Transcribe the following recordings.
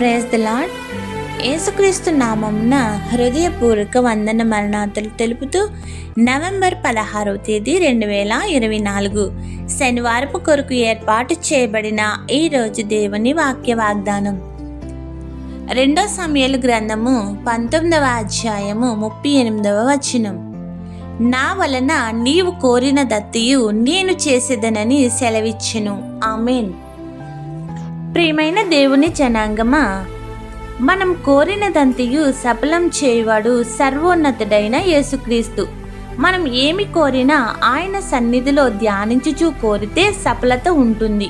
Praise the lord యేసుక్రీస్తు నామంన హృదయపూర్వక వందన మరణాతలు తెలుపుతూ నవంబర్ పదహారవ తేదీ రెండు వేల ఇరవై నాలుగు శనివారపు కొరకు ఏర్పాటు చేయబడిన ఈ రోజు దేవుని వాక్య వాగ్దానం. రెండో సమయాలు గ్రంథము పంతొమ్మిదవ అధ్యాయము ముప్పై ఎనిమిదవ వచనం. నా వలన నీవు కోరిన దత్తియు నేను చేసేదనని సెలవిచ్చెను. ఆమెన్. ప్రియమైన దేవుని జనాంగమా మనం కోరినదంతయు సఫలం చేయవాడు సర్వోన్నతుడైన యేసుక్రీస్తు. మనం ఏమి కోరినా ఆయన సన్నిధిలో ధ్యానించుచూ కోరితే సఫలత ఉంటుంది.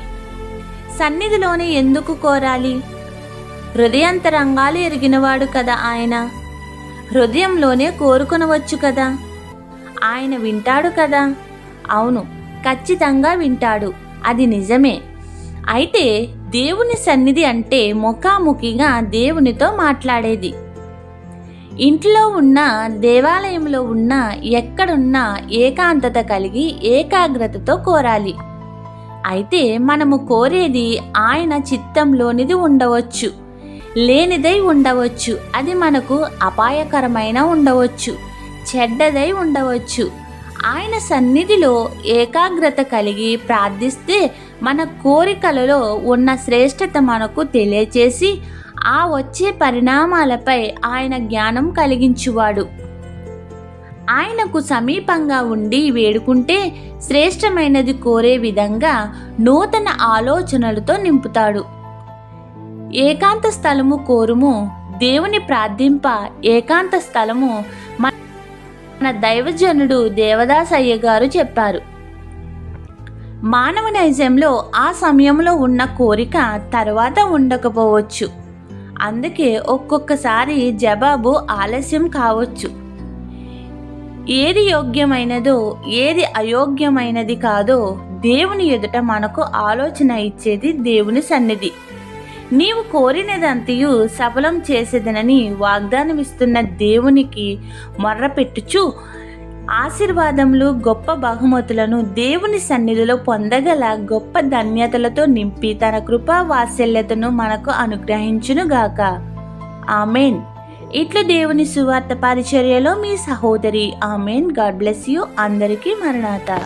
సన్నిధిలోనే ఎందుకు కోరాలి? హృదయాంతరంగాలు ఎరిగినవాడు కదా ఆయన. హృదయంలోనే కోరుకునవచ్చు కదా? ఆయన వింటాడు కదా? అవును ఖచ్చితంగా వింటాడు. అది నిజమే. అయితే దేవుని సన్నిధి అంటే ముఖాముఖిగా దేవునితో మాట్లాడేది. ఇంట్లో ఉన్న దేవాలయంలో ఉన్న ఎక్కడున్నా ఏకాంతత కలిగి ఏకాగ్రతతో కోరాలి. అయితే మనము కోరేది ఆయన చిత్తంలోనిది ఉండవచ్చు. లేనిదై ఉండవచ్చు. అది మనకు అపాయకరమైన ఉండవచ్చు. చెడ్డదై ఉండవచ్చు. ఆయన సన్నిధిలో ఏకాగ్రత కలిగి ప్రార్థిస్తే మన కోరికలలో ఉన్న శ్రేష్టత మనకు తెలియచేసి ఆ వచ్చే పరిణామాలపై ఆయన జ్ఞానం కలిగించువాడు. ఆయనకు సమీపంగా ఉండి వేడుకుంటే శ్రేష్టమైనది కోరే విధంగా నూతన ఆలోచనలతో నింపుతాడు. ఏకాంత స్థలము కోరుము దేవుని ప్రార్థింప ఏకాంత స్థలము మన దైవజనుడు దేవదాసయ్య గారు చెప్పారు. మానవ నైజంలో ఆ సమయంలో ఉన్న కోరిక తర్వాత ఉండకపోవచ్చు. అందుకే ఒక్కొక్కసారి జవాబు ఆలస్యం కావచ్చు. ఏది యోగ్యమైనదో ఏది అయోగ్యమైనది కాదో దేవుని ఎదుట మనకు ఆలోచన ఇచ్చేది దేవుని సన్నిధి. నీవు కోరినదంతయు సఫలం చేసేదనని వాగ్దానమిస్తున్న దేవునికి మొర్రపెట్టుచు ఆశీర్వాదములు గొప్ప బహుమతులను దేవుని సన్నిధిలో పొందగల గొప్ప ధన్యతలతో నింపి తన కృపా వాత్సల్యతను మనకు అనుగ్రహించునుగాక. ఆమెన్. ఇట్లు దేవుని సువార్త పరిచర్యలో మీ సహోదరి ఆమెన్. God bless you. అందరికీ మరణాత.